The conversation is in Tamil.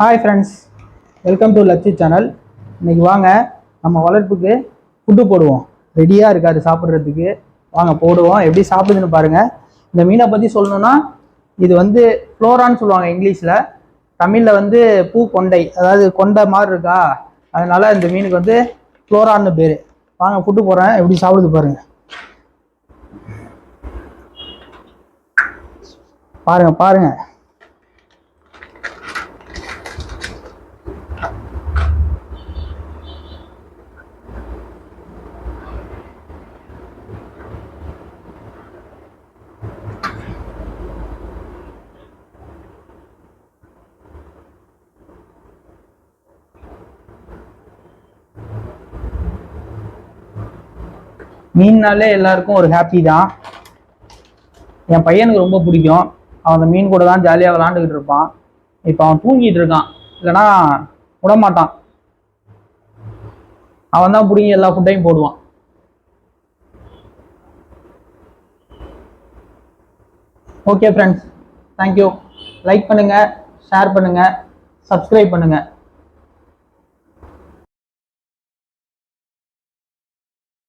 Hi friends welcome to Lakshi channel இன்னைக்கு வாங்க நம்ம வளர்ப்புக்கு ஃபுட்டு போடுவோம். ரெடியாக இருக்காது சாப்பிட்றதுக்கு. வாங்க போடுவோம். எப்படி சாப்பிடுதுன்னு பாருங்கள் இந்த மீனை பற்றி சொல்லணும்னா இது வந்து ஃப்ளோரான்னு சொல்லுவாங்க இங்கிலீஷில். தமிழில் வந்து பூ கொண்டை அதாவது கொண்டை மாதிரி இருக்கா? அதனால் இந்த மீனுக்கு வந்து ஃப்ளோரான்னு பேர். வாங்க ஃபுட்டு போடுறேன். எப்படி சாப்பிடுது பாருங்கள் பாருங்கள் பாருங்கள் மீன்னாலே எல்லாருக்கும் ஒரு ஹாப்பி தான். என் பையனுக்கு ரொம்ப பிடிக்கும். அவன் அந்த மீன் கூட தான் ஜாலியாக விளாண்டுக்கிட்டு இருப்பான். இப்போ அவன் தூங்கிட்டு இருக்கான். இல்லைன்னா விடமாட்டான். அவன் தான் பிடிங்கி எல்லா ஃபுட்டையும் போடுவான். Okay friends thank you like பண்ணுங்கள் ஷேர் பண்ணுங்கள் சப்ஸ்கிரைப் பண்ணுங்கள்